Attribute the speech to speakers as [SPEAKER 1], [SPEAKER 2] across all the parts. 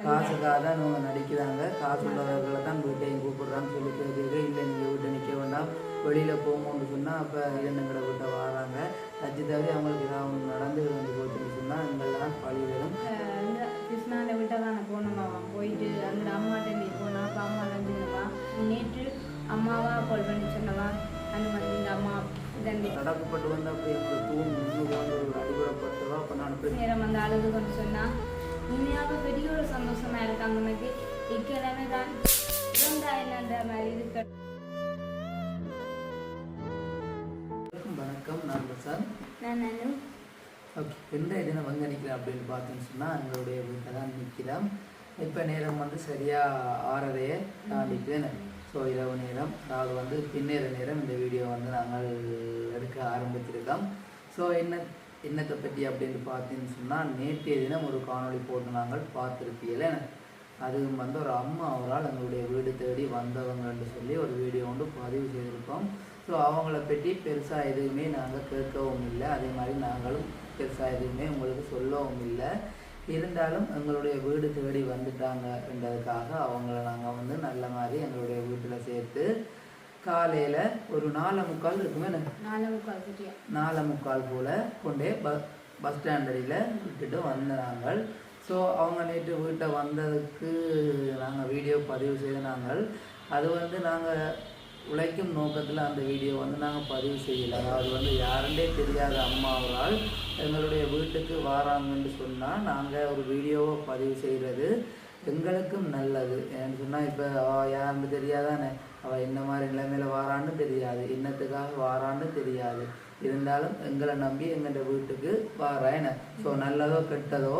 [SPEAKER 1] காசுக்காக தான் அவங்க நடிக்கிறாங்க. காசு உள்ளவர்களை தான் வீட்டையும் கூப்பிடுறான்னு சொல்லி கேட்குறது இல்லை நீங்கள் வீட்டை நிற்க வேண்டாம். வெளியில் போகும்போன்னு சொன்னால் அப்போ என்னங்கிற வீட்டை வராங்க. தச்சு தவறி அவங்களுக்கு ஏதாவது ஒன்று நடந்து வந்து போச்சுன்னு சொன்னால் எங்கெல்லாம் பழி வரும்
[SPEAKER 2] இந்த கிருஷ்ணாண்ட விட்ட தான் நான் போயிட்டு அங்கே அம்மாட்ட நீ போனா அப்போ அம்மா வந்துருவா நேற்று அம்மாவா? கால் பண்ணி சொன்னவா? அந்த மாதிரி இந்த அம்மா தண்டி
[SPEAKER 1] தடக்கப்பட்டு வந்து அப்படி எங்களுக்கு தூண் முன்னு கொண்டு அடிபடப்பட்டவா அப்போ நான்
[SPEAKER 2] நேரம் வந்து அழுது கொண்டு சொன்னா உண்மையாக பெரிய ஒரு சந்தோஷமா இருக்காங்க. எனக்கு இக்கிழமை தான் இறந்தா என்னன்ற மாதிரி இருக்க.
[SPEAKER 1] வணக்கம் நான் பிரசாத்
[SPEAKER 2] நான்
[SPEAKER 1] ஓகே எந்த தினம் வந்து நிற்கிறேன் அப்படின்னு பார்த்தோன்னு சொன்னால் எங்களுடைய வீட்டில் தான் நிற்கிறோம் இப்போ நேரம் வந்து சரியாக ஆறரையே தாண்டிக்குதுன்னு ஸோ இரவு நேரம் அதாவது வந்து பின்னேற நேரம் இந்த வீடியோ வந்து நாங்கள் எடுக்க ஆரம்பிச்சிருக்கோம் ஸோ என்ன என்னத்தை பற்றி அப்படின்னு பார்த்தீங்கன்னு சொன்னால் நேற்றைய தினம் ஒரு காணொளி போட்டு நாங்கள் பார்த்துருப்பீங்கள அதுவும் வந்து ஒரு அம்மா அவரால் எங்களுடைய வீடு தேடி வந்தவங்கன்னு சொல்லி ஒரு வீடியோ வந்து பதிவு செய்திருக்கோம். ஸோ அவங்கள பற்றி பெருசாக எதுவுமே நாங்கள் கேட்கவும் இல்லை. அதே மாதிரி நாங்களும் பெருசாக எதுவுமே உங்களுக்கு சொல்லவும் இல்லை. இருந்தாலும் எங்களுடைய வீடு தேடி வந்துட்டாங்கன்றதுக்காக அவங்கள நாங்கள் வந்து நல்ல மாதிரி எங்களுடைய வீட்டில் சேர்த்து காலையில் ஒரு நாலு முக்கால் இருக்குமே எனக்கு
[SPEAKER 2] நாலு முக்கால்
[SPEAKER 1] போல் கொண்டே பஸ் பஸ் ஸ்டாண்டடியில் விட்டுட்டு வந்தாங்க ஸோ அவங்க நேற்று வீட்டை வந்ததுக்கு நாங்கள் வீடியோ பதிவு செய்த நாங்கள் அது வந்து நாங்கள் உழைக்கும் நோக்கத்தில் அந்த வீடியோ வந்து நாங்கள் பதிவு செய்யலை. அதாவது வந்து யாருண்டே தெரியாத அம்மா அவரால் எங்களுடைய வீட்டுக்கு வாராங்கன்னு சொன்னால் நாங்கள் ஒரு வீடியோவை பதிவு செய்கிறது எங்களுக்கும் நல்லது. ஏன்னு சொன்னால் இப்போ யாருன்னு தெரியாதானே? அவள் என்ன மாதிரி நிலைமையில் வாரான்னு தெரியாது. என்னத்துக்காக வாரான்னு தெரியாது. இருந்தாலும் எங்களை நம்பி எங்களோட வீட்டுக்கு வாரேன் ஸோ நல்லதோ கெட்டதோ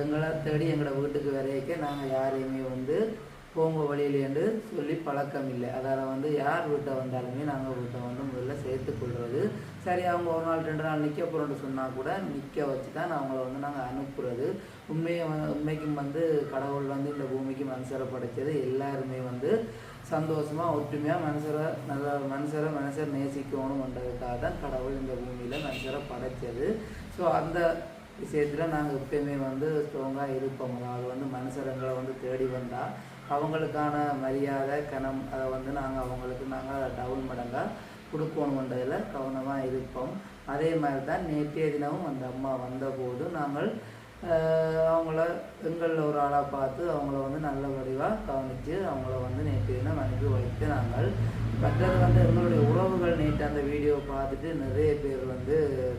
[SPEAKER 1] எங்களை தேடி எங்களோட வீட்டுக்கு வரைக்க நாங்கள் யாரையுமே வந்து போங்க வழியிலேண்டு சொல்லி பழக்கம் இல்லை. அதால் வந்து யார் வீட்டை வந்தாலுமே நாங்கள் வீட்டை வந்து முதல்ல சேர்த்து கொள்வது. சரி அவங்க ஒரு நாள் ரெண்டு நாள் நிற்க போகிறோன்னு சொன்னால் கூட நிற்க வச்சு தான் அவங்கள வந்து நாங்கள் அனுப்புறது. உண்மையை உண்மைக்கும் வந்து கடவுள் வந்து இந்த பூமிக்கு மனுஷரை படைச்சது எல்லாருமே வந்து சந்தோஷமாக ஒற்றுமையாக மனுஷரை நல்லா மனுஷரை மனுஷர் நேசிக்கணும்ன்றதுக்காக தான் கடவுள் இந்த பூமியில் மனுஷரை படைச்சது ஸோ அந்த விஷயத்தில் நாங்கள் எப்பயுமே வந்து ஸ்ட்ராங்காக இருப்போம். அது வந்து மனுஷரங்களை வந்து தேடி வந்தால் அவங்களுக்கான மரியாதை கணம் அதை வந்து நாங்கள் அவங்களுக்கு நாங்கள் டவுன் மடங்காக கொடுக்கணுன்றதில் கவனமாக இருப்போம். அதே மாதிரி தான் நேற்றைய தினமும் அந்த அம்மா வந்தபோது நாங்கள் அவங்கள எங்களில் ஒரு ஆளாக பார்த்து அவங்கள வந்து நல்ல வடிவாக கவனித்து அவங்கள வந்து நேற்று தினம் அனுப்பி வைத்து நாங்கள் மற்றது வந்து எங்களுடைய உறவுகள் நேற்று அந்த வீடியோ பார்த்துட்டு நிறைய பேர் வந்து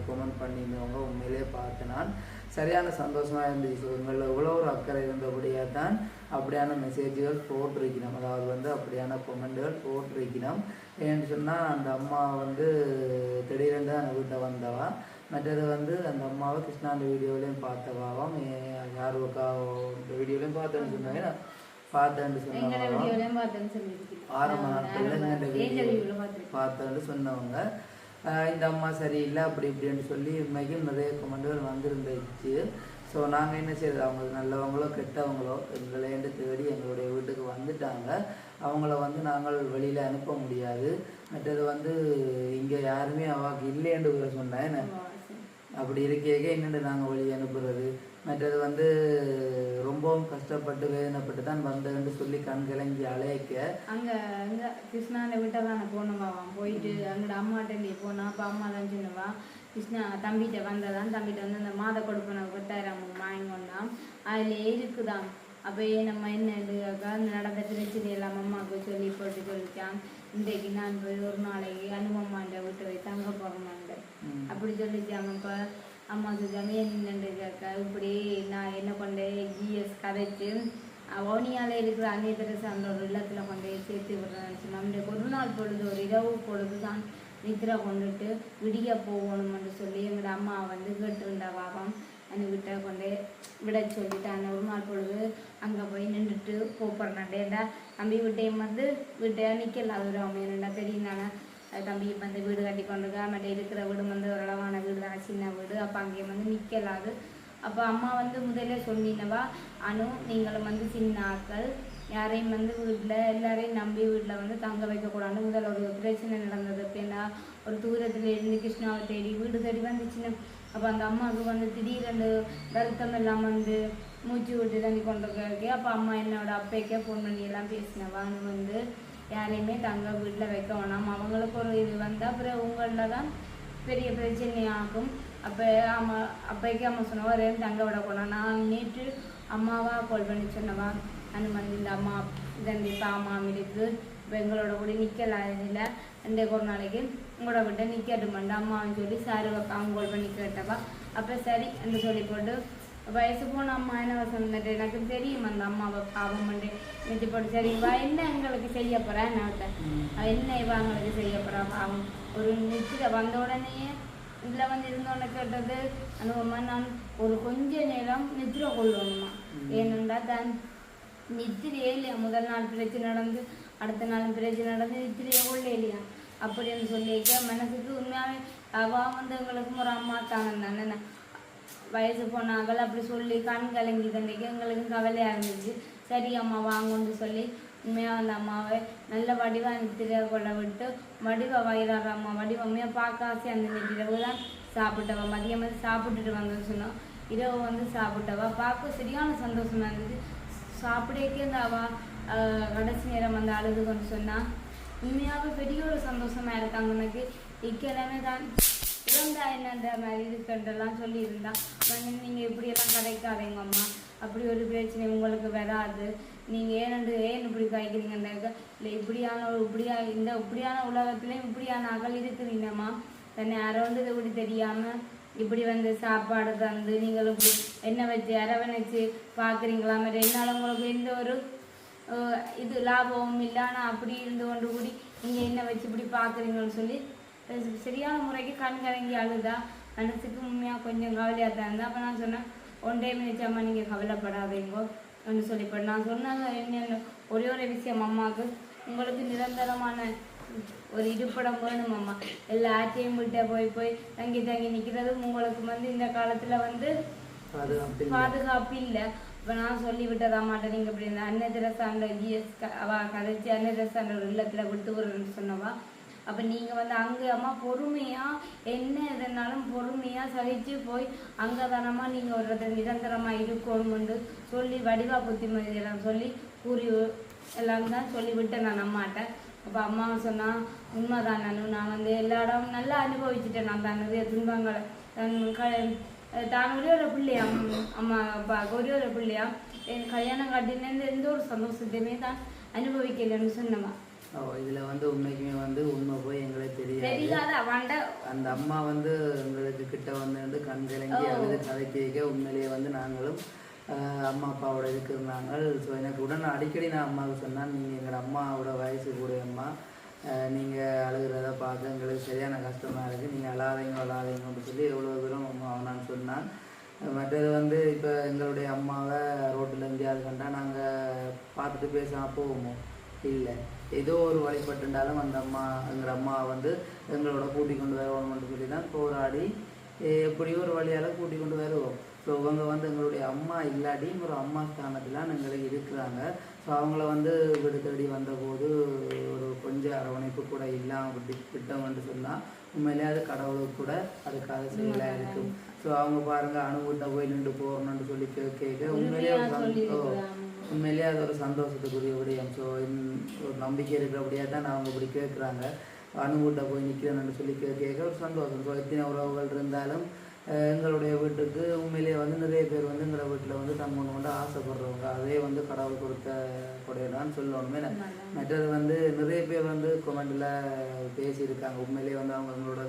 [SPEAKER 1] கொமெண்ட் பண்ணியிருந்தவங்க உண்மையிலே பார்த்து நான் சரியான சந்தோஷமாக இருந்துச்சு. எங்களில் இவ்வளோ ஒரு அக்கறை இருந்தபடியாக தான் அப்படியான மெசேஜ்கள் போட்டிருக்கணும் அதாவது வந்து அப்படியான கொமெண்ட்கள் போட்டிருக்கணும் ஏன்னு சொன்னால் அந்த அம்மா வந்து திடீரென்று தான் வீட்டை வந்தவா. மற்றது வந்து அந்த அம்மாவை கிருஷ்ணா அந்த வீடியோலையும் பார்த்தவாவும் யாருக்கா இந்த வீடியோலையும் பார்த்தேன்னு சொன்னாங்க பார்த்தேன்னு
[SPEAKER 2] சொல்லியிருக்கேன்
[SPEAKER 1] ஆரம்ப நாட்கள்ல பார்த்தேன்னு சொன்னவங்க. இந்த அம்மா சரியில்லை அப்படி இப்படின்னு சொல்லி உண்மைக்கும் நிறைய கமெண்ட்கள் வந்திருந்துச்சு. ஸோ நாங்கள் என்ன செய்யறது? அவங்க நல்லவங்களோ கெட்டவங்களோ எங்களையண்டு தேடி எங்களுடைய வீட்டுக்கு வந்துட்டாங்க. அவங்கள வந்து நாங்கள் வெளியில் அனுப்ப முடியாது. மற்றது வந்து இங்கே யாருமே அவாக்கு இல்லைன்னு சொன்னேன் அப்படி இருக்கேக்க என்னென்று நாங்கள் வெளியே அனுப்புறது. மற்றது வந்து ரொம்பவும் கஷ்டப்பட்டு வேதனைப்பட்டு தான் வந்தேன்னு சொல்லி கண் கலங்கி அலையக்க.
[SPEAKER 2] அங்க அங்க கிருஷ்ணாண்ட விட்ட தான் நான் போனவாம் போயிட்டு அங்கட அம்மாட்ட நீ போனா அப்ப அம்மா தான் சொன்னவா கிருஷ்ணா தம்பிகிட்ட வந்ததான் தம்பிகிட்ட வந்து அந்த மாத கொடுப்பன பத்தாயிரம் வாங்கிக்கொண்டாம் அதுல இருக்குதாம். அப்போ நம்ம என்ன நடந்த பிரச்சனை எல்லாம் அம்மாவுக்கு சொல்லி போட்டு சொல்லிச்சான் இன்றைக்கு நான் போய் ஒரு நாளைக்கு அனுபவமாண்ட விட்டு போய் தங்க போகமாண்டேன்
[SPEAKER 1] ம்.
[SPEAKER 2] அப்படி சொல்லிச்சாங்க இப்போ அம்மா சொல்லிச்சாங்க என்னண்டு அக்கா இப்படி நான் என்ன கொண்டேன் ஜிஎஸ் கதைச்சு ஓனியால இருக்கிற அந்நிய தெரசான்ற ஒரு இல்லத்துல கொண்டு சேர்த்து விடுறேன்னு சொன்னா ஒரு நாள் பொழுது ஒரு இரவு பொழுது தான் நித்ரா கொண்டுட்டு விடிய போகணும்னு சொல்லி எங்களோட அம்மா வந்து கேட்டிருந்தா பாபம் அந்த விட்ட கொண்டு விட சொல்லிட்டாங்க ஒரு நாள் பொழுது அங்கே போய் நின்றுட்டு கூப்பிட்றேன்டா தம்பி விட்டையும் வந்து விட்டையா நிற்கல அது அவங்க என்னடா தெரியும் தானே தம்பி வந்து வீடு கட்டி கொண்டிருக்கா மற்ற இருக்கிற வீடு வந்து ஓரளவான வீடு தான். சின்ன வீடு. அப்போ அங்கேயும் வந்து நிற்கலாது அப்போ அம்மா வந்து முதல்ல சொன்னினவா அனு நீங்களும் வந்து சின்ன ஆட்கள். யாரையும் வந்து வீட்டில் எல்லாரையும் நம்பி வீட்டில் வந்து தங்க வைக்கக்கூடாது முதல்ல ஒரு பிரச்சனை நடந்தது. அப்படின்னா ஒரு தூரத்தில் இருந்து கிருஷ்ணாவை தேடி வீடு தேடி வந்துச்சுன்னா அப்போ அந்த அம்மாவுக்கு வந்து திடீரென்று வருத்தம் எல்லாம் வந்து மூச்சு விட்டு தண்ணி கொண்டு இருக்கே அப்போ அம்மா என்னோட அப்பைக்கே ஃபோன் பண்ணி எல்லாம் பேசினவான்னு வந்து யாரையுமே தங்க வீட்டில் வைக்க வேணாம். அவங்களுக்கு ஒரு இது வந்தால் அப்புறம் உங்களில் தான் பெரிய பிரச்சனையாகும். அப்போ அம்மா அப்பைக்கு அம்மா சொன்னவா ரெண்டு தங்க விடக்கூடாது நான் நேற்று அம்மாவா கால் பண்ணி சொன்னவா அந்த மாதிரி இந்த அம்மா இதண்டி பாமா இருக்கு இப்போ எங்களோட கூட நிற்கலாம் இதில் ரெண்டே ஒரு நாளைக்கு உங்களோட விட்ட நிற்கட்டுமாண்டா அம்மான்னு சொல்லி சாரு அவங்க கால் பண்ணி கேட்டவா அப்போ சரி என்று சொல்லி போட்டு வயசு போன அம்மா என்ன சொன்னது எனக்கு தெரியும் அந்த அம்மாவை பாவம் பண்ணி நினைச்சு போட்டு சரி இவா என்ன எங்களுக்கு செய்ய போறா என்ன என்ன இவா எங்களுக்கு செய்ய போகிறா பாவம் ஒரு நிச்சய வந்த உடனேயே இதில் வந்து இருந்தோன்னு கேட்டது அனுபவமாக நான் ஒரு கொஞ்ச நேரம் நித்திர கொள்ளணுமா ஏனென்றா தான் நித்திரையே இல்லையா முதல் நாள் பிரச்சனை நடந்து அடுத்த நாள் பிரச்சனை நடந்து நித்திரையே கொள்ள இல்லையா அப்படின்னு சொல்லிக்க மனசுக்கு உண்மையாகவே அவ ஒரு அம்மா தாங்க தானே வயசு போனாங்கள் அப்படி சொல்லி கண் கலங்கி தண்டைக்கு எங்களுக்கு கவலையாக இருந்துச்சு. சரி அம்மா வாங்கன்னு சொல்லி உண்மையாக அந்த அம்மாவை நல்ல வடிவாக நித்திர கொள்ள விட்டு வடிவ வயிறார அம்மா வடிவ உண்மையாக பார்க்க ஆசையாக அந்த இரவு தான் சாப்பிட்டவா? மதியம் வந்து சாப்பிட்டுட்டு வந்தோம்னு சொன்னோம். இரவு வந்து சாப்பிட்டவா? பார்க்க சரியான சந்தோஷமாக இருந்துச்சு சாப்பிடக்கே இந்த அவள் கடைசி நேரம் வந்து அழுது கொண்டு சொன்னால் உண்மையாகவே பெரிய ஒரு சந்தோஷமாக இருக்காங்க எனக்கு இக்கிழமை தான் இறந்தா என்னன்ற மாதிரி இருக்குன்றலாம் சொல்லியிருந்தான் இருந்தா வந்து நீங்க இப்படி அம்மா. அப்படி ஒரு பிரச்சனை உங்களுக்கு வராது. நீங்கள் ஏனண்டு ஏன் இப்படி காய்க்கிறீங்கன்றாக்க இல்லை இப்படியான ஒரு இப்படியா இந்த இப்படியான உலகத்துலேயும் இப்படியான அகல் இருக்குதுங்கம்மா தன்னை யாரோண்டு இது இப்படி தெரியாமல் இப்படி வந்து சாப்பாடு தந்து நீங்கள் இப்படி என்ன வச்சு அரவணைச்சு பார்க்குறீங்களா மாதிரி என்னால் உங்களுக்கு எந்த ஒரு இது லாபமும் இல்லை ஆனால் அப்படி இருந்து கொண்டு கூடி நீங்கள் என்ன வச்சு இப்படி பார்க்குறீங்கன்னு சொல்லி சரியான முறைக்கு கண் கலங்கி அழுதா மனசுக்கு உண்மையாக கொஞ்சம் கவலையாக தான் இருந்தா. அப்போ நான் சொன்னேன் ஒன் டைம் நிச்சயமா நீங்கள் கவலைப்படாதீங்கோ அப்படின்னு சொல்லிப்பேன் நான் சொன்னது என்ன ஒரே ஒரு விஷயம் அம்மாவுக்கு. உங்களுக்கு நிரந்தரமான ஒரு இருப்பிடம் வேணும் அம்மா. எல்லா ஆட்டையும் விட்ட போய் போய் தங்கி தங்கி நிற்கிறது உங்களுக்கு வந்து இந்த காலத்தில் வந்து
[SPEAKER 1] பாதுகாப்பு இல்லை.
[SPEAKER 2] இப்போ நான் சொல்லிவிட்டதா மாட்டேன். நீங்கள் இப்படி இந்த அன்னதிரசாண்ட ஜிஎஸ் அவள் கதைச்சி அன்னதிரசாண்ட ஒரு இல்லத்தில் விட்டு விடுறேன்னு சொன்னவா? அப்போ நீங்கள் வந்து அங்கே அம்மா பொறுமையாக என்ன எதுனாலும் பொறுமையாக சகிச்சு போய் அங்கே தானமாக நீங்கள் ஒரு நிரந்தரமாக இருக்கணும்னு சொல்லி வடிவா புத்திமதியெல்லாம் சொல்லி கூறி எல்லாம் தான் சொல்லி விட்டேன் நான் அம்மாட்ட. அப்போ அம்மா சொன்னால் உண்மைதான் நானு. நான் வந்து எல்லா இடம் நல்லா அனுபவிச்சுட்டேன். நான் தான் துன்பங்களை தன் க தான் ஒரே ஒரு பிள்ளையா அம்- அம்மா அப்பா ஒரே ஒரு பிள்ளையா என் கல்யாணம் காட்டினேருந்து எந்த ஒரு சந்தோஷத்தையுமே தான் அனுபவிக்கலைன்னு சொன்னம்மா
[SPEAKER 1] இதுல வந்து உண்மைக்குமே வந்து உண்மை போய் எங்களுக்கு தெரியாது அந்த அம்மா வந்து எங்களுக்கு கிட்ட வந்து கண் கலங்கி. அழுது கதை கேட்க உண்மையிலேயே வந்து நாங்களும் அம்மா அப்பாவோட இருக்கிறாங்க ஸோ எனக்கு உடனே அடிக்கடி நான் அம்மாவுக்கு சொன்னேன் நீங்கள் எங்களோட அம்மாவோட வயசு கூட அம்மா நீங்கள் அழுகிறத பார்த்து எங்களுக்கு சரியான கஷ்டமாக இருக்குது நீங்கள் அழாதீங்க அழாதீங்கன்னு சொல்லி எவ்வளோ தூரம் அவனான்னு சொன்னான் மற்றது வந்து இப்போ எங்களுடைய அம்மாவை ரோட்டில் எங்கேயாவது கண்டா நாங்கள் பார்த்துட்டு பேசாமல் போவோமோ? இல்லை. ஏதோ ஒரு வழிபட்டுண்டாலும் அந்த அம்மா எங்கள் அம்மா வந்து எங்களோட கூட்டி கொண்டு வருவோம்னு சொல்லி தான் போராடி எப்படியோ ஒரு வழியால் கூட்டி கொண்டு வருவோம். ஸோ இவங்க வந்து எங்களுடைய அம்மா இல்லாட்டியும் ஒரு அம்மா ஸ்தானத்தில் எங்களுக்கு இருக்கிறாங்க. ஸோ அவங்கள வந்து வீடு தேடி வந்தபோது ஒரு கொஞ்சம் அரவணைப்பு கூட இல்லாமல் விட்டு விட்டோம்னு சொன்னால் உண்மையிலே அது கடவுளுக்கு கூட அதுக்காக செயலாக இருக்கும் ஸோ அவங்க பாருங்க அணுகிட்ட போய் நின்று போகணும்னு சொல்லி கே- கேட்க ஓ, உண்மையிலேயே அது ஒரு சந்தோஷத்துக்குரிய விடயம். ஸோ ஒரு நம்பிக்கை இருக்கிறபடியாக தான் அவங்க இப்படி கேட்குறாங்க அணுகிட்ட போய் நிற்கிறேன்னு சொல்லி கே கேட்க ஒரு சந்தோஷம். ஸோ எத்தனை உறவுகள் இருந்தாலும் எங்களுடைய வீட்டுக்கு உண்மையிலேயே வந்து நிறைய பேர் வந்து எங்களோட வீட்டில் வந்து தங்கணும் கொண்டு ஆசைப்படுறவங்க. அதே வந்து கடவுள் கொடுத்த கொடையடான்னு சொல்லணுமே. மற்றது வந்து நிறைய பேர் வந்து கொமெண்டில் பேசியிருக்காங்க. உண்மையிலேயே வந்து அவங்க எங்களோட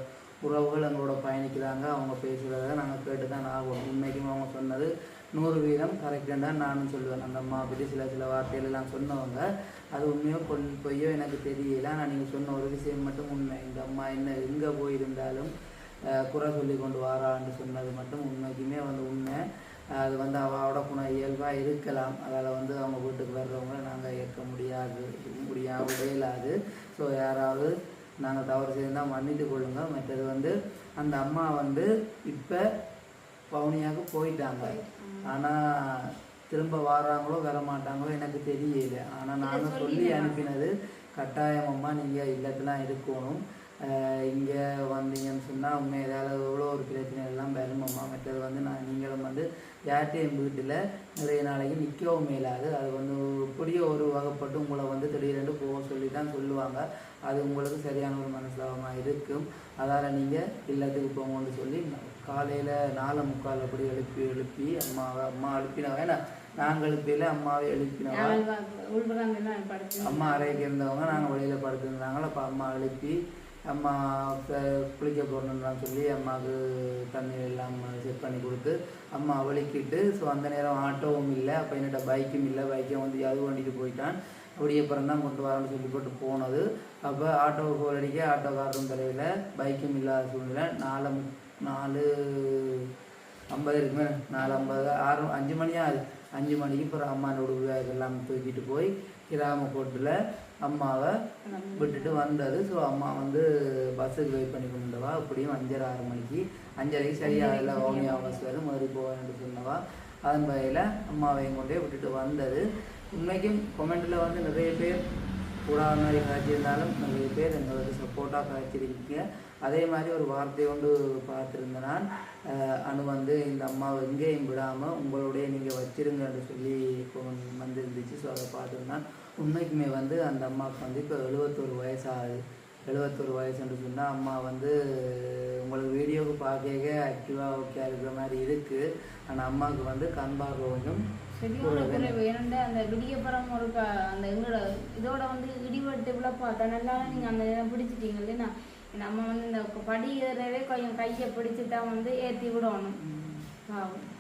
[SPEAKER 1] உறவுகள் எங்களோட பயணிக்கிறாங்க. அவங்க பேசுகிறத நாங்கள் கேட்டு தான் ஆகணும். உண்மைக்கும் அவங்க சொன்னது நூறு வீதம் கரெக்டாக தான் நானும் சொல்லுவேன். அந்த அம்மா பற்றி சில சில வார்த்தைகள் எல்லாம் சொன்னவங்க அது உண்மையோ கொல் பொய்யோ எனக்கு தெரியல. ஆனால் நீங்கள் சொன்ன ஒரு விஷயம் மட்டும் உண்மை. இந்த அம்மா என்ன எங்கே போயிருந்தாலும் குறை சொல்லி கொண்டு வாரான்னு சொன்னது மட்டும் உண்மைக்குமே வந்து உண்மை. அது வந்து அவளோட குண இயல்பாக இருக்கலாம். அதால் வந்து அவங்க வீட்டுக்கு வர்றவங்கள நாங்கள் ஏற்க முடியாது முடியாது இயலாது ஸோ யாராவது நாங்கள் தவறு செய்தால் மன்னித்து கொள்ளுங்க. மற்றது வந்து அந்த அம்மா வந்து இப்போ பவுனியாக போயிட்டாங்க. ஆனால் திரும்ப வராங்களோ வர மாட்டாங்களோ எனக்கு தெரியல. ஆனால் நானும் சொல்லி அனுப்பினது கட்டாயம் அம்மா நீங்கள் இல்லத்துலாம் இருக்கணும். இங்கே வந்தீங்கன்னு சொன்னால் உண்மை ஏதாவது எவ்வளோ ஒரு பிரச்சனை எல்லாம் வருமம்மா மற்றது வந்து நான் நீங்களும் வந்து யார்ட்டையும் வீட்டில் நிறைய நாளைக்கு நிற்கவும் மேலாது அது வந்து இப்படியே ஒரு வகைப்பட்டு உங்களை வந்து திடீரென்று போக சொல்லி தான் சொல்லுவாங்க. அது உங்களுக்கு சரியான ஒரு மனசிலாபமாக இருக்கும். அதால் நீங்கள் இல்லத்துக்கு போங்கன்னு சொல்லி காலையில் நாலு முக்கால் அப்படி எழுப்பி எழுப்பி அம்மாவை அம்மா எழுப்பினவங்க ஏன்னா நாங்கள் எழுப்பியில அம்மாவை எழுப்பினவா.
[SPEAKER 2] உள்புறம் படுத்து
[SPEAKER 1] அம்மா அறைக்கு இருந்தவங்க நாங்கள் வெளியில் படுத்துருந்தாங்களோ. அப்போ அம்மா எழுப்பி அம்மா குளிக்க போகணுன்னு சொல்லி அம்மாவுக்கு தண்ணீர் எல்லாம் செட் பண்ணி கொடுத்து அம்மா வலிக்கிட்டு ஸோ அந்த நேரம் ஆட்டோவும் இல்லை அப்போ என்னட்ட பைக்கும் இல்லை பைக்கை வந்து அது வண்டிக்கு போயிட்டான். அப்படியே அப்புறம் தான் கொண்டு வரேன்னு சொல்லி போட்டு போனது. அப்போ ஆட்டோவுக்கு கோல் அடிக்க ஆட்டோக்காரரும் தலையில் பைக்கும் இல்லாத சூழ்நிலை. நாலு நாலு ஐம்பது இருக்குமே நாலு ஐம்பது ஆறு அஞ்சு மணி ஆகுது அஞ்சு மணிக்கு அப்புறம் அம்மானோட நோடு எல்லாம் தூக்கிட்டு போய் கிராமக்கோட்டில் அம்மாவை விட்டுட்டு வந்தது. ஸோ அம்மா வந்து பஸ்ஸுக்கு வெயிட் பண்ணி கொண்டவா அப்படியும் அஞ்சரை ஆறு மணிக்கு. அஞ்சரைக்கு சரியாக இல்லை ஓமியா பஸ் வரும் மறுபடி போவேன்னு சொன்னவா? அதன் வகையில் அம்மாவையும் கொண்டே விட்டுட்டு வந்தது. உண்மைக்கும் கொமெண்ட்டில் வந்து நிறைய பேர் கூடாத மாதிரி காய்ச்சிருந்தாலும் நிறைய பேர் எங்களுக்கு சப்போர்ட்டாக காய்ச்சிருக்கீங்க அதே மாதிரி ஒரு வார்த்தை கொண்டு பார்த்துருந்தேன் நான் அனு வந்து இந்த அம்மாவை எங்கேயும் விடாமல் உங்களுடைய நீங்கள் வச்சிருங்கன்னு சொல்லி வந்திருந்துச்சு. ஸோ அதை பார்த்துருந்தேன் உண்மைக்குமே வந்து அந்த அம்மாவுக்கு வந்து இப்போ எழுபத்தோரு வயசாகுது. எழுபத்தோரு வயசுன்னு சொன்னால் அம்மா வந்து உங்களுக்கு வீடியோவுக்கு பார்க்க ஆக்டிவாக ஓகே இருக்கிற மாதிரி இருக்குது ஆனால் அம்மாவுக்கு வந்து கண் பார்வை கொஞ்சம்
[SPEAKER 2] ஏன்னா அந்த விடியப்புறம் ஒரு அந்த எங்களோட இதோட வந்து இடிவெட்டு விழப்பா நல்லா நீங்க அந்த பிடிச்சிட்டீங்க இல்லைன்னா நம்ம வந்து இந்த படி ஏறவே கொஞ்சம் கையை பிடிச்சு தான் வந்து ஏற்றி விடணும்.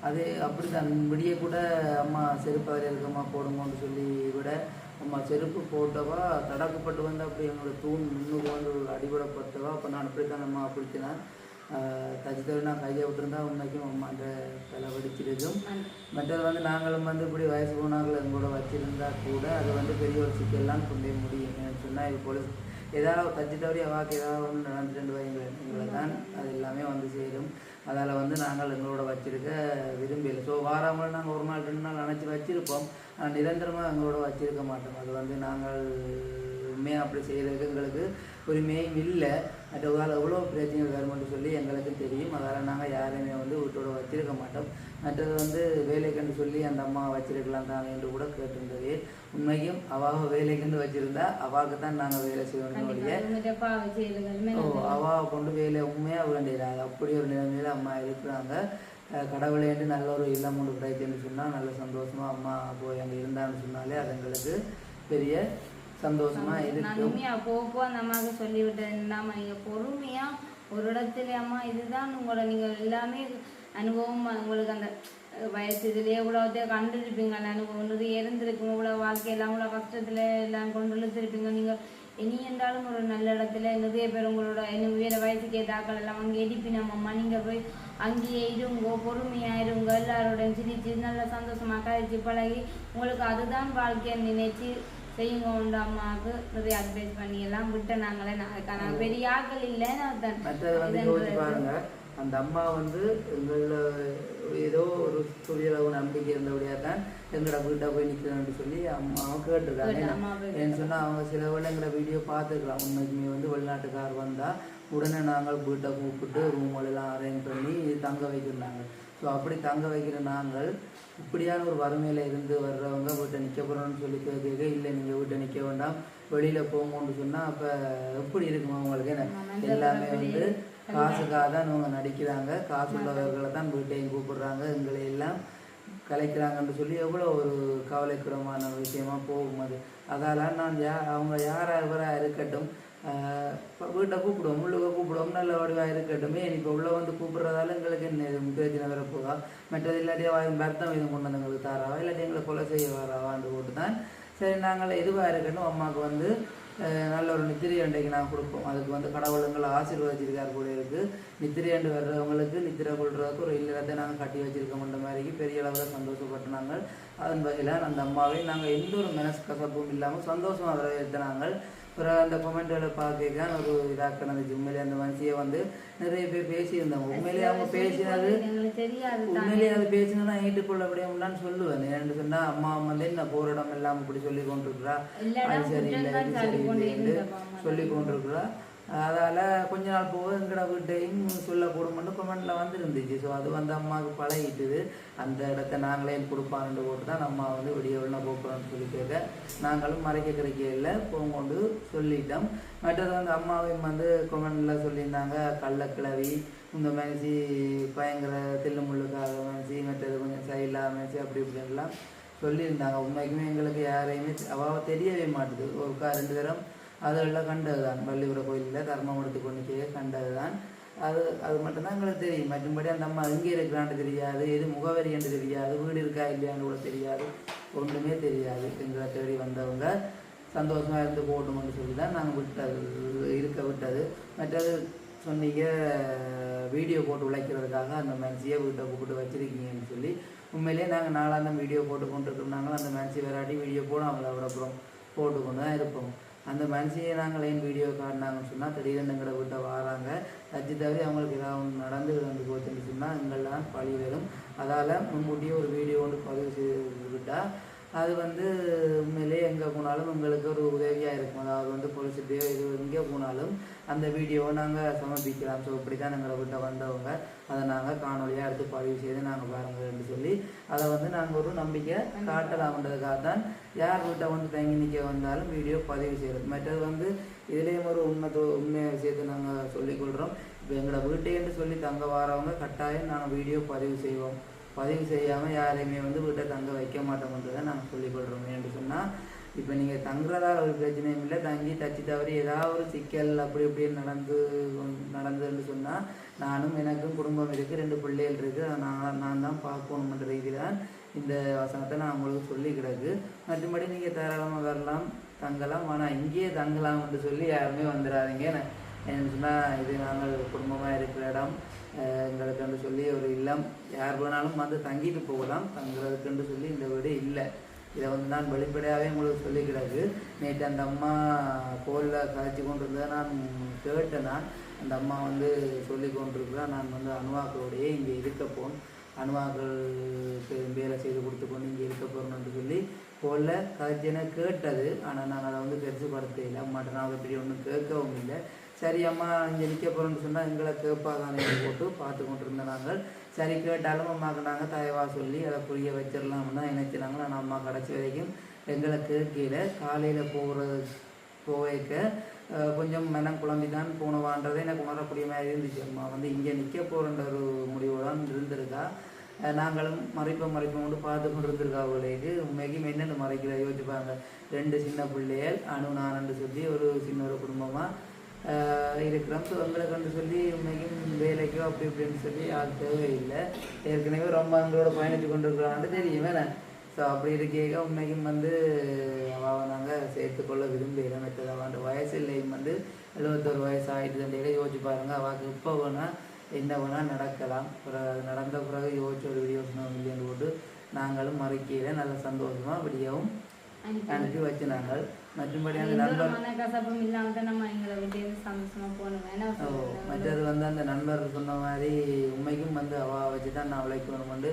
[SPEAKER 1] அது அப்படிதான் விடிய கூட அம்மா செருப்பு அதில் இருக்கம்மா போடுங்கன்னு சொல்லி விட அம்மா செருப்பு போட்டவா தடக்கப்பட்டு வந்து அப்படி என்னோட தூண் முன்னுக்கு வந்து அடிபடப்பட்டவா அப்போ நான் அப்படி தான் அம்மா பிடிச்சினேன் தச்சு தவிர நான் கையை விட்டுருந்தா உண்மைக்கும் அம்மா அந்த தலை வெடிச்சிருக்கும் மற்றது வந்து நாங்களும் வந்து இப்படி வயசு போனார்கள் எங்களோட வச்சிருந்தா கூட அது வந்து பெரிய ஒரு சிக்கல்லாம் கொண்டே முடியும் சொன்னால் இது போல ஏதாவது தச்சு தவறி அவாக்கு ஏதாவது ஒன்று நடந்துட்டு வைங்களேன் எங்களை தான் அது எல்லாமே வந்து சேரும். அதால் வந்து நாங்கள் எங்களோட வச்சுருக்க விரும்பல ஸோ வாராமல் நாங்கள் ஒரு நாள் ரெண்டு நாள் நினச்சி வச்சுருப்போம். ஆனால் நிரந்தரமாக எங்களோட வச்சுருக்க மாட்டோம். அது வந்து நாங்கள் உண்மையாக அப்படி செய்கிறதுக்கு எங்களுக்கு உரிமையும் இல்லை. மற்றவங்களால் எவ்வளோ பிரச்சனைகள் வரும்னு சொல்லி எங்களுக்கும் தெரியும். அதால் நாங்கள் யாரையுமே வந்து வீட்டோட வச்சிருக்க மாட்டோம். மற்றது வந்து வேலைக்குன்னு சொல்லி அந்த அம்மா வச்சிருக்கலாம் தானே என்று கூட கேட்டிருந்தது. உண்மையும் அவாக வேலைக்குன்னு வச்சிருந்தா அவாவுக்கு தான் நாங்கள் வேலை செய்யணும் ஓ அவாவை கொண்டு வேலை உண்மையாக வேண்டியது அப்படி ஒரு நிலைமையில அம்மா இருக்கிறாங்க. அஹ் கடவுளேண்டு நல்ல ஒரு இல்லம் ஒன்று கிடைக்குன்னு சொன்னால் நல்ல சந்தோஷமா அம்மா போய் அங்கே இருந்தான்னு சொன்னாலே அது எங்களுக்கு பெரிய சந்தோஷமா
[SPEAKER 2] நான்
[SPEAKER 1] இருக்கும்
[SPEAKER 2] உண்மையா போக போக அந்த அம்மாவுக்கு சொல்லிவிட்டேன் இல்லாம நீங்க பொறுமையா ஒரு இடத்துல அம்மா இதுதான் உங்களோட நீங்க எல்லாமே அனுபவம் உங்களுக்கு அந்த வயசு இதுலயே இவ்வளோத்தைய கண்டுருப்பீங்க அனுபவம் இருந்திருக்கும் இவ்வளோ வாழ்க்கையெல்லாம் இவ்வளோ கஷ்டத்துல எல்லாம் கொண்டு இழுத்திருப்பீங்க நீங்க இனி என்றாலும் ஒரு நல்ல இடத்துல நிறைய பேர் உங்களோட இன்னும் வேற வயசுக்கு ஏதாக்கள் எல்லாம் அங்கே எடிப்பினோம் அம்மா நீங்க போய் அங்கேயே இருங்கோ பொறுமையா இருங்க எல்லாரோடையும் சிரிச்சு நல்ல சந்தோஷமா கழிச்சு பழகி உங்களுக்கு அதுதான் வாழ்க்கையை நினைச்சு செய்யுங்க உண்டு அம்மாவுக்கு. நிறைய அட்வைஸ் பண்ணி எல்லாம் விட்ட நாங்களே. நாளைக்கான பெரிய ஆக்கள் இல்லை நான்
[SPEAKER 1] பாருங்க. அந்த அம்மா வந்து எங்கள ஏதோ ஒரு துளியளவு நம்பிக்கை இருந்தபடியாக தான் எங்களோட வீட்டை போய் நிற்கிறேன்னு சொல்லி அம்மாவை கேட்டிருக்காங்க. ஏன்னு சொன்னால் அவங்க சில வேளை எங்களோட வீடியோ பார்த்துக்கலாம் உண்மைக்குமே வந்து வெளிநாட்டுக்கார் வந்தால் உடனே நாங்கள் வீட்டை கூப்பிட்டு ரூம் எல்லாம் அரேஞ்ச் பண்ணி தங்க வைக்கிறாங்க ஸோ அப்படி தங்க வைக்கிற நாங்கள் இப்படியான ஒரு வறுமையில் இருந்து வீட்டை நிற்க சொல்லி கேட்க இல்லை நீங்கள் வீட்டை நிற்க வேண்டாம். வெளியில் போங்கன்னு சொன்னால் அப்போ எப்படி இருக்கும்
[SPEAKER 2] ஆமா,
[SPEAKER 1] எல்லாமே வந்து காசுக்காக தான் இவங்க நடிக்கிறாங்க. காசு உள்ளவர்களை தான் வீட்டையும் கூப்பிடுறாங்க. எங்களை எல்லாம் கலைக்கிறாங்கன்னு சொல்லி எவ்வளோ ஒரு கவலைக்கிடமான விஷயமா போகும் அது. அதால நான் யா அவங்க யாராக இருக்கட்டும் வீட்டை கூப்பிடுவோம் உள்ளுக கூப்பிடுவோம். நல்ல வடிவாக இருக்கட்டும். ஏன் இப்போ உள்ளே வந்து கூப்பிடுறதால எங்களுக்கு என்ன இது? பிரச்சனை வரப்போதா மற்றது இல்லாட்டியா பர்த்தம் இது கொண்டு வந்து எங்களுக்கு தாராவா? இல்லாட்டி எங்களை கொலை செய்ய வராவான்னு போட்டு தான் சரி நாங்கள் எதுவாக இருக்கட்டும் அம்மாவுக்கு வந்து நல்ல ஒரு நித்திரை அண்டைக்கு நான் கொடுப்போம். அதுக்கு வந்து கடவுளுங்களை ஆசீர்வதிச்சிருக்கார் கூட இருக்குது நித்திரை அண்டு வர்றவங்களுக்கு நித்திரை கொள்றதுக்கு ஒரு இல்லறத்தை நாங்கள் கட்டி வச்சுருக்கோம்ன்ற மாதிரி பெரிய அளவில் சந்தோஷப்பட்டு நாங்கள் அதன் வகையில் அந்த அம்மாவை நாங்கள் எந்த ஒரு மனசு கசப்பும் இல்லாமல் சந்தோஷமாக வரவேற்று நாங்கள் அப்புறம் அந்த கொமெண்ட்களை பார்க்க ஒரு இதாக்கினது. உண்மையிலே அந்த மனுஷியை வந்து நிறைய பேர் பேசியிருந்தாங்க. உண்மையிலேயே அவங்க பேசினது உண்மையிலேயே அது பேசினா ஏற்றுக்கொள்ள முடியாமலான்னு சொல்லுவேன். ஏன்னு சொன்னா அம்மா வந்து என்ன போற இடம் எல்லாம் இப்படி சொல்லி கொண்டிருக்கிறா. அது சரியில்லை இது சரியில்லை. சொல்லி கொண்டிருக்கிறா. அதால் கொஞ்ச நாள் போக எங்கட வீட்டையும் சொல்லக்கூடும்னு கொமெண்டில் வந்துருந்துச்சு. ஸோ அது வந்து அம்மாவுக்கு பழகிட்டுது. அந்த இடத்த நாங்களே கொடுப்பான்னு போட்டு தான் அம்மா வந்து விடிய உள்ள போக்குறோம்னு சொல்லி கேட்க நாங்களும் மறைக்க கிடைக்கல போங்கொண்டு சொல்லிட்டோம். மற்றது வந்து அம்மாவையும் வந்து கொமெண்டில் சொல்லியிருந்தாங்க. கள்ளக்கிழவி இந்த மனுஷி பயங்கர தில்லு முள்ளுக்காக மனுஷி மற்றது கொஞ்சம் சைலா மனுஷி அப்படி இப்படின்லாம் சொல்லியிருந்தாங்க. உண்மைக்குமே எங்களுக்கு யாரையுமே அவாவை தெரியவே மாட்டுது. ஒருக்கா ரெண்டு பேரும் அதெல்லாம் கண்டது தான் பள்ளிக்கூட கோயிலில் தர்மம் எடுத்து கொண்டு கண்டது தான் அது அது மட்டும்தான் எங்களுக்கு தெரியும். மற்றும்படி அந்த அம்மா எங்கே இருக்கிறான்னு தெரியாது. எது முகவரி என்று தெரியாது. வீடு இருக்கா இல்லையான்னு கூட தெரியாது. ஒன்றுமே தெரியாது. எங்களை தேடி வந்தவங்க சந்தோஷமாக இருந்து போட்டோம்னு சொல்லி தான் நாங்கள் விட்டது இருக்க விட்டது. மற்றது சொன்னீங்க வீடியோ போட்டு உழைக்கிறதுக்காக அந்த மேன்சியை வீட்டை கூப்பிட்டு வச்சுருக்கீங்கன்னு சொல்லி. உண்மையிலேயே நாங்கள் நாளாந்தம் வீடியோ போட்டு கொண்டு இருக்கிறோம் அந்த மேன்சி விளையாடி வீடியோ போடாமல் அப்புறம் போட்டு கொண்டு தான் இருப்போம். அந்த மனுஷியை நாங்கள் ஏன் வீடியோ காட்டினாங்கன்னு சொன்னால் திடீர்னு எங்களை வீட்டை வராங்க. தச்சு தவிர அவங்களுக்கு ஏதாவது நடந்து வந்து போச்சுன்னு சொன்னால் எங்கள்லாம் பழி வரும் அதால் முன்கூட்டியே ஒரு வீடியோ ஒன்று பதிவு செய்து விட்டால் அது வந்து உண்மையிலேயே எங்கே போனாலும் உங்களுக்கு ஒரு உதவியாக இருக்கும். அதாவது வந்து போலீஸ்கிட்டயோ இது எங்கே போனாலும் அந்த வீடியோவை நாங்கள் சமர்ப்பிக்கலாம். ஸோ இப்படி தான் எங்களை விட்ட வந்தவங்க. அதை நாங்கள் காணொலியாக எடுத்து பதிவு செய்து நாங்கள் பாருங்கன்னு சொல்லி அதை வந்து நாங்கள் ஒரு நம்பிக்கை காட்டலாம்ன்றதுக்காக தான் யார் வீட்டை வந்து தங்கி நிற்க வந்தாலும் வீடியோ பதிவு செய்கிறது மற்றது வந்து இதுலேயும் ஒரு உண்மை உண்மை விஷயத்தை நாங்கள் சொல்லிக்கொள்கிறோம் இப்போ எங்களோட வீட்டைன்னு சொல்லி தங்க வாரவங்க கட்டாயம் நாங்கள் வீடியோ பதிவு செய்வோம். பதிவு செய்யாமல் யாரையுமே வந்து வீட்டை தங்க வைக்க மாட்டோம்ன்றதை நாங்கள் சொல்லிக்கொள்கிறோம் என்று சொன்னால் இப்போ நீங்கள் தங்குறதால ஒரு பிரச்சனையும் இல்லை தங்கி தச்சு தவறி ஏதாவது ஒரு சிக்கல் அப்படி இப்படி நடந்து நடந்ததுன்னு சொன்னால் நானும் எனக்கும் குடும்பம் இருக்குது ரெண்டு பிள்ளைகள் இருக்குது நான் நான் தான் பார்க்கணுன்ற ரீதியில் தான் இந்த வசனத்தை நான் உங்களுக்கு சொல்லி கிடக்கு. மற்றபடி நீங்கள் தாராளமாக வரலாம் தங்கலாம் ஆனால் இங்கேயே தங்கலாம்னு சொல்லி யாருமே வந்துடாதீங்க நான் என்ன சொன்னால் இது நாங்கள் குடும்பமாக இருக்கிற இடம். அஹ் சொல்லி ஒரு இல்லம். யார் வேணாலும் வந்து தங்கிட்டு போகலாம். தங்குறதுக்குன்னு சொல்லி இந்த வீடு இல்லை. இதை வந்து நான் வெளிப்படையாகவே உங்களுக்கு சொல்லி கிடக்கு நேற்று அந்த அம்மா கோலில் காய்ச்சி கொண்டிருந்ததை நான் கேட்டேன் நான். அந்த அம்மா வந்து சொல்லி கொண்டிருக்கிறா நான் வந்து அணுவாக்களோடையே இங்கே இருக்க போன் அணுவாக்களுக்கு வேலை செய்து கொடுத்து கொண்டு இங்கே இருக்க போகிறோம்னு சொல்லி கோலில் காய்ச்சின கேட்டது. ஆனால் நாங்கள் அதை வந்து பெருசுப்படுத்த இல்லை. அம்மாட்ட நான் அப்படி ஒன்றும் கேட்கவும் இல்லை. சரி அம்மா இங்கே நிற்க போகிறோன்னு சொன்னால் எங்களை கேட்பாதானே போட்டு பார்த்து கொண்டிருந்த நாங்கள் சரி கேட்டாலும் அம்மாவுக்கு நாங்கள் தயவா சொல்லி அதை புரிய வச்சிடலாம்னு தான் நினைச்சினாங்க ஆனால் அம்மா கடைசி வரைக்கும் எங்களை கேட்கல. காலையில் போகிற போக கொஞ்சம் மனம் குழம்பி தான் போனவான்றதை எனக்கு உணரக்கூடிய மாதிரி இருந்துச்சு. அம்மா வந்து இங்கே நிற்க போகிற ஒரு முடிவு தான் இருந்திருக்கா நாங்களும் மறைப்போம் மறைப்போம் கொண்டு பார்த்து கொண்டு இருந்திருக்கா அவளுக்கு உண்மைக்கும் என்னென்னு மறைக்கிற. யோசிப்பாங்க ரெண்டு சின்ன பிள்ளைகள் அணு நானன்னு சொல்லி ஒரு சின்ன ஒரு குடும்பமாக இருக்கிறோம் ஸோ எங்களுக்குன்னு சொல்லி உண்மைக்கும் வேலைக்கோ அப்படி இப்படின்னு சொல்லி ஆள் தேவையில்லை. ஏற்கனவே ரொம்ப எங்களோட பயணித்து கொண்டு இருக்கிறான்னு தெரியும். வேணே ஸோ அப்படி இருக்கேக்க உண்மைக்கும் வந்து அவாவை நாங்கள் சேர்த்துக்கொள்ள விரும்பல மற்றது அவன் வயசு இல்லையும் வந்து எழுபத்தொரு வயசு ஆகிட்டு தண்டையில யோசிச்சு பாருங்க. அவாக்கு இப்போ வேணால் என்ன வேணால் நடக்கலாம். பிறகு அது நடந்த பிறகு யோசிச்சு ஒரு வீடியோ இல்லைன்னு போட்டு நாங்களும் மறுக்கையில் நல்ல சந்தோஷமாக விடியவும் அனுப்பி வச்சு நாங்கள். மற்றும்படி அந்த நண்பர்
[SPEAKER 2] மனக்கசப்பும் இல்லாம தான் நம்ம எங்களை விட்டு இருந்து சந்தோஷமா போகணும் ஏன்னா
[SPEAKER 1] ஓ மற்றது வந்து அந்த நண்பர் சொன்ன மாதிரி உண்மைக்கும் வந்து அவ வச்சு தான் நான் உழைக்கணும் வந்து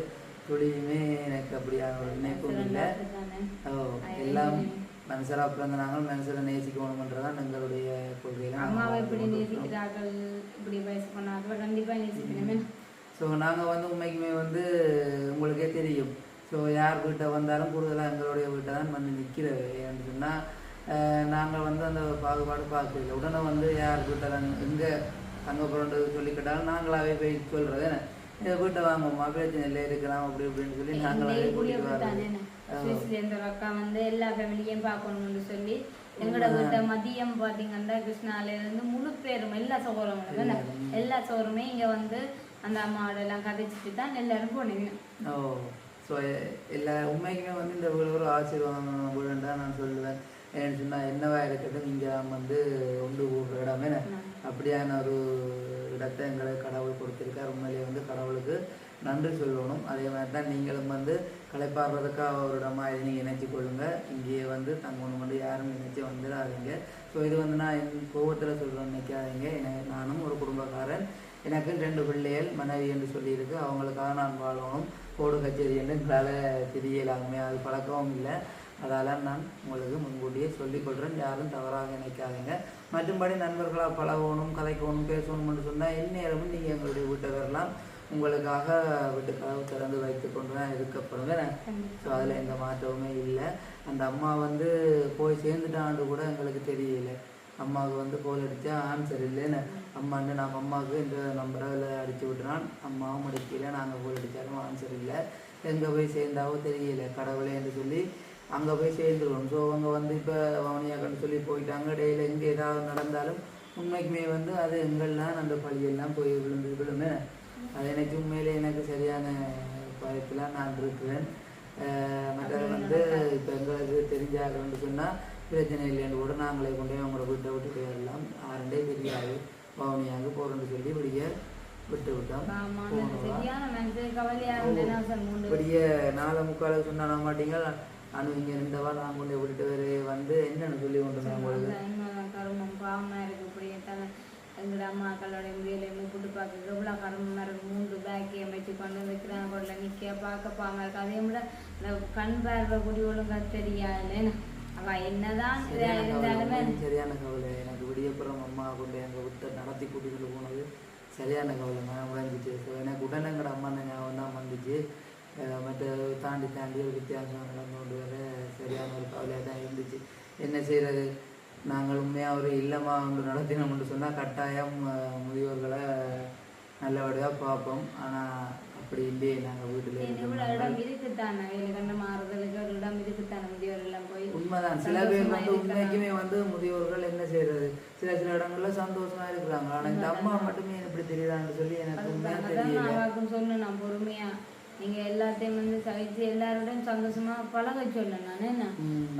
[SPEAKER 1] துளியுமே எனக்கு அப்படியான ஒரு நினைப்பும் இல்லை. ஓ எல்லாம் மனுஷராக பிறந்த நாங்கள் மனுஷரை நேசிக்கணுமன்றதான் எங்களுடைய கொள்கையில
[SPEAKER 2] அம்மாவை இப்படி
[SPEAKER 1] நாங்கள்
[SPEAKER 2] நேசிக்கிறார்கள்? இப்படி வயசு பண்ணார்கள் கண்டிப்பா நேசிக்கணுமே.
[SPEAKER 1] ஸோ நாங்கள் வந்து உண்மைக்குமே வந்து உங்களுக்கே தெரியும். ஸோ யார் வீட்டை வந்தாலும் கூடுதலாக எங்களுடைய வீட்டை தான் வந்து நிற்கிறது ஏன்னு சொன்னால் நாங்கள் வந்து அந்த பாகுபாடு பார்க்கல உடனே வந்து யார் வீட்டை எங்கே தங்க போகிறோன்றது சொல்லிக்கிட்டாலும் நாங்களாவே போய் சொல்கிறது என்ன? இந்த வீட்டை வாங்குவோம் பிரச்சனை இருக்கலாம் அப்படி இப்படின்னு சொல்லி நாங்களாவே கூட்டிகிட்டு
[SPEAKER 2] ஒரு அக்கா வந்து எல்லா ஃபேமிலியும் பார்க்கணும்னு சொல்லி எங்களோட வீட்டை மதியம் பார்த்தீங்கன்னா கிருஷ்ணால இருந்து முழு பேரும் எல்லா தானே? எல்லா சோறுமே இங்க வந்து அந்த அம்மாவோட எல்லாம் கதைச்சிட்டு தான் எல்லாரும் போனீங்க.
[SPEAKER 1] ஓ ஸோ எல்லா உண்மைக்குமே வந்து இந்த ஒரு ஆசீர்வாதம் வீடுன்னு தான் நான் சொல்லுவேன். ஏன்னு சொன்னால் என்னவா இருக்கட்டும் இங்கே வந்து ஒன்று கூடுற இடமே அப்படியான ஒரு இடத்தை எங்களுக்கு கடவுள் கொடுத்துருக்கார். உண்மையிலேயே வந்து கடவுளுக்கு நன்றி சொல்லணும். அதே மாதிரி தான் நீங்களும் வந்து களைப்பாடுறதுக்காக ஒரு இடமா இதை நீங்கள் நினைச்சு கொள்ளுங்க. இங்கேயே வந்து தங்கணும் வந்து யாரும் நினைச்சு வந்துடாதீங்க. ஸோ இது வந்து நான் என் கோவத்தில் சொல்கிறேன் நினைக்காதீங்க. எனக்கு நானும் ஒரு குடும்பக்காரன். எனக்கு ரெண்டு பிள்ளைகள் மனைவி என்று சொல்லியிருக்கு. அவங்களுக்காக நான் வாழணும். கோடு கச்சேரி என்று எங்களால் தெரியலாமே. அது பழக்கவும் இல்லை. அதால் நான் உங்களுக்கு முன்கூட்டியே சொல்லிக்கொள்கிறேன் யாரும் தவறாக நினைக்காதீங்க. மற்றும்படி நண்பர்களாக பழகணும் கதைக்கணும் பேசணும்னு சொன்னால் எந்நேரமும் நீங்கள் எங்களுடைய வீட்டை வரலாம். உங்களுக்காக வீட்டு கதவு திறந்து வைத்து கொண்டு தான் இருக்கப்படுவேன் ஸோ அதில் எந்த மாற்றமுமே இல்லை. அந்த அம்மா வந்து போய் சேர்ந்துட்டான்னு கூட எங்களுக்கு தெரியல. அம்மாவுக்கு வந்து கோல் அடித்தா ஆன்சர் இல்லைன்னு அம்மான்னு நம்ம அம்மாவுக்கு இந்த நம்பரில் அடித்து விட்டுறான் அம்மாவும் அடிக்கல நாங்கள் கோல் அடித்தாலும் ஆன்சர் இல்லை. எங்கே போய் சேர்ந்தாவோ தெரியல. கடவுளேன்னு சொல்லி அங்கே போய் சேர்ந்துருவோம் ஸோ அவங்க வந்து இப்போ வவுனியாக்கன்னு சொல்லி போயிட்டாங்க. டெய்லி எங்கே ஏதாவது நடந்தாலும் உண்மைக்குமே வந்து அது எங்கெல்லாம் அந்த பழியெல்லாம் போய் விழுந்து விழுமே. அது எனக்கு உண்மையிலே எனக்கு சரியான பயத்தில் நான் இருக்கிறேன். மற்றது வந்து இப்போ எங்களுக்கு தெரிஞ்சாகணும்னு சொன்னால் பிரச்சனை இல்லைன்னு கூட நாங்களே கொண்டு போய் அவங்கள வீட்டை விட்டு போயிடலாம். ஆரண்டே தெரியாது. பவனியாங்க போகிறோன்னு சொல்லி இப்படிய விட்டு விட்டோம். இப்படியே நாலு முக்காலுக்கு சொன்னா மாட்டீங்க அனு இங்கே இருந்தவா? நான் கொண்டு விட்டுட்டு வரு வந்து என்னன்னு சொல்லி கொண்டு
[SPEAKER 2] கருமம் பாவமா இருக்கு. இப்படியே தலை எங்களோட அம்மாக்களோட முடியலையுமே கூட்டு பார்க்க எவ்வளோ கருமம் இருக்கு. மூன்று பேக்கை அமைச்சு கொண்டு வைக்கிறாங்க கொள்ள நிற்க பார்க்க பாவமா இருக்கு. அதே விட இந்த கண் பார்வை குடி ஒழுங்கா தெரியாது அவ என்னதான் இதா
[SPEAKER 1] சரியான கவலை
[SPEAKER 2] இருந்தாலுமே
[SPEAKER 1] சரியான கவலை. எனக்கு விடியப்புறம் அம்மா கொண்டு எங்கள் விட்டு நடத்தி கூட்டிகிட்டு போனது சரியான கவலை. நான் ஸோ எனக்கு உடனே எங்கட அம்மா ஞாபகம் தான் வந்துச்சு. மற்ற தாண்டி தாண்டி ஒரு வித்தியாசம் நடந்து கொண்டு வர சரியான ஒரு கவலையாக தான் இருந்துச்சு. என்ன செய்கிறது நாங்கள் உண்மையாக ஒரு இல்லமா ஒன்று நடத்தினோம்னு சொன்னால் கட்டாயம் முதியோர்களை நல்லபடியாக பார்ப்போம். ஆனால் அப்படி இல்லையே. நாங்கள் வீட்டில்
[SPEAKER 2] இடம் இருக்குத்தானே கண்டு மாறுதலுக்கு ஒரு இடம் இருக்குத்தானே முதியோர் எல்லாம் போய்.
[SPEAKER 1] உண்மைதான். சில பேர் வந்து. உண்மைக்குமே வந்து முதியோர்கள் என்ன செய்யறது சில சில இடங்கள்ல சந்தோஷமா இருக்கிறாங்க. ஆனா இந்த அம்மா மட்டுமே எப்படி தெரியுதான்னு சொல்லி எனக்கு
[SPEAKER 2] சொன்னேன் நான் பொறுமையா நீங்க எல்லாத்தையும் வந்து சகிச்சு எல்லாரோடையும் சந்தோஷமா பழக சொல்லணும் நான் என்ன.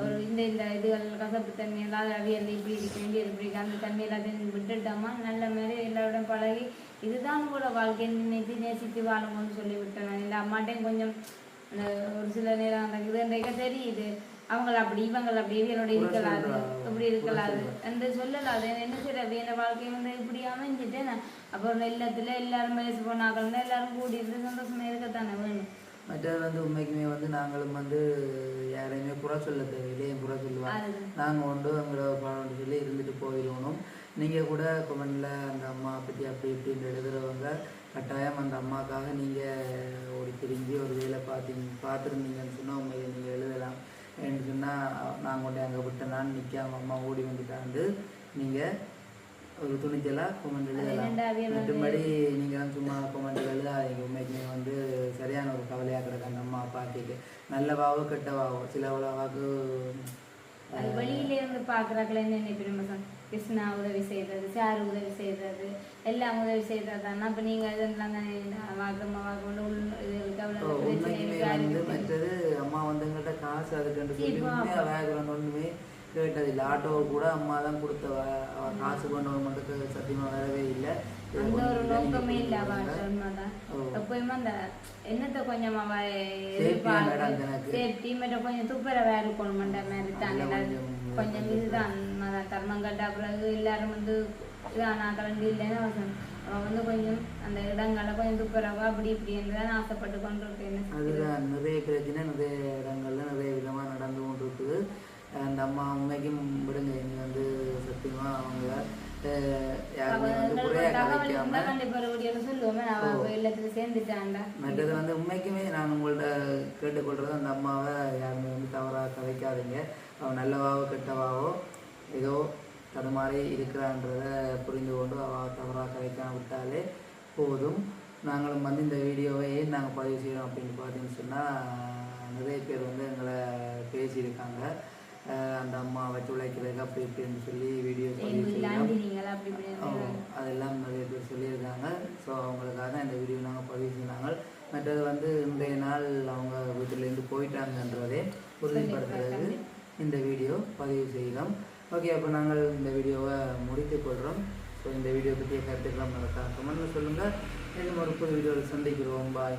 [SPEAKER 2] ஒரு இந்த இந்த இதுகள் கசப்பு தன்மை ஏதாவது அவியல் இப்படி இருக்க வேண்டியது இப்படி அந்த தன்மை எல்லாத்தையும் விட்டுட்டோமா? நல்ல மாதிரி எல்லாரோடையும் பழகி இதுதான் கூட வாழ்க்கை நினைத்து நேசித்து வாழணும்னு சொல்லி விட்டேன் நான் இந்த அம்மாட்டையும் கொஞ்சம் அந்த ஒரு சில நேரம் அந்த இதுன்றக்க தெரியுது. அவங்கள அப்படி இவங்கள அப்படி இவங்களோட இருக்கலாது. இப்படி இருக்கலாது. என்று சொல்லலாது. என்ன செய்யறது என் வாழ்க்கை வந்து இப்படி அமைஞ்சிட்டு நான் அப்புறம் இல்லத்துல எல்லாரும் வயசு போனாக்கள் எல்லாரும் கூடி இருந்து சந்தோஷமா இருக்கத்தானே வேணும்
[SPEAKER 1] மற்றது வந்து உண்மைக்குமே வந்து நாங்களும் வந்து யாரையுமே குறை சொல்ல தேவையில்லை என் குறை சொல்லுவாங்க நாங்கள் உண்டு எங்களோட பழம்னு சொல்லி இருந்துட்டு போயிடணும் நீங்கள் கூட கமெண்டில் அந்த அம்மா பற்றி அப்படி இப்படின்னு எழுதுறவங்க கட்டாயம் அந்த அம்மாக்காக நீங்கள் ஓடி திரிஞ்சு ஒரு வேலை பார்த்தீங்க பார்த்துருந்தீங்கன்னு சொன்னால் உண்மையை நீங்கள் எழுதலாம் ஏன்னு சொன்னால் நான் கொண்டு அங்கே விட்டேனான்னு நிற்காம அம்மா ஓடி வந்துட்டாண்டு நீங்கள் ஒரு துணிச்சலாக கொமெண்ட் எழுதலாம். மற்றபடி நீங்கள் தான் சும்மா கொமெண்ட் எழுதாதீங்க உண்மைக்குமே வந்து சரியான ஒரு கவலையாக கிடக்கு அந்த அம்மா அப்பாக்கிட்டு. நல்லவாவோ கெட்டவாவோ சில அவ்வளவாக்கு
[SPEAKER 2] அது வெளியில இருந்து பாக்குறாக்கள் என்ன நினைப்பிடும் கிருஷ்ணா உதவி செய்தது சாரு உதவி செய்தது எல்லாம் உதவி செய்ததானா அப்ப நீங்க இதெல்லாம் தானே வாக்கம்மா வாக்கம்
[SPEAKER 1] உண்மைக்குமே வந்து மற்றது அம்மா வந்து எங்கள்கிட்ட காசு வேகரம் ஒன்றுமே கேட்டதில்லை ஆட்டோவை கூட அம்மா தான் கொடுத்தவ அவ காசு கொண்டு வர மட்டும் சத்தியமாக வரவே இல்லை.
[SPEAKER 2] அந்த ஒரு நோக்கமே இல்ல. எப்பயுமே அந்த என்னத்த கொஞ்சம் அவ. சேஃப்டி மட்டும் கொஞ்சம் துப்புரவா இருக்கணும்ன்ற மாதிரி தான்.
[SPEAKER 1] அதுல
[SPEAKER 2] எல்லாரும்
[SPEAKER 1] கொஞ்சம்
[SPEAKER 2] இதுதான். கட்ட பிறகு எல்லாரும் வந்து இதானா கலந்து இல்லைன்னு அவ சொன்னா. அவ வந்து கொஞ்சம் அந்த இடங்களை கொஞ்சம் துப்புரவா அப்படி இப்படி தான் ஆசைப்பட்டு கொண்டு இருக்கு என்ன செய்யுது?
[SPEAKER 1] அதுதான். நிறைய பிரச்சனை நிறைய இடங்கள்ல நிறைய விதமாக நடந்து கொண்டு இருக்குது அந்த அம்மா உண்மைக்கும் விடுங்க இனி வந்து சத்தியமா அவங்கள மற்றது வந்து உண்மைக்குமே நான் உங்கள்ட்ட கேட்டுக்கொள்றது அந்த அம்மாவை யாருமே வந்து தவறாக கதைக்காதீங்க அவள் நல்லவாவோ கெட்டவாவோ ஏதோ தடுமாறி இருக்கிறான்றத புரிந்து கொண்டு அவள் தவறாக கதைக்காம விட்டாலே போதும். நாங்களும் வந்து இந்த வீடியோவை ஏன் நாங்கள் பதிவு செய்கிறோம் அப்படின்னு பார்த்தீங்கன்னு சொன்னால் நிறைய பேர் வந்து எங்களை பேசியிருக்காங்க. அந்த அம்மா வச்சு உழைக்கிறதுக்கு அப்படி இப்படின்னு சொல்லி வீடியோ அதெல்லாம் நிறைய பேர் சொல்லியிருக்காங்க. ஸோ அவங்களுக்காக தான் இந்த வீடியோ நாங்கள் பதிவு செய்தாங்க மற்றது வந்து இன்றைய நாள் அவங்க வீட்டிலேருந்து போயிட்டாங்கன்றதை உறுதிப்படுத்துறதுக்கு இந்த வீடியோ பதிவு செய்கிறோம் ஓகே அப்போ நாங்கள் இந்த வீடியோவை முடித்துக் கொள்கிறோம் ஸோ இந்த வீடியோ பற்றிய கருத்துக்களை மறக்காம கமெண்ட்ல சொல்லுங்கள் இன்னும் ஒரு புது வீடியோவில் சந்திக்கிறோம். பாய்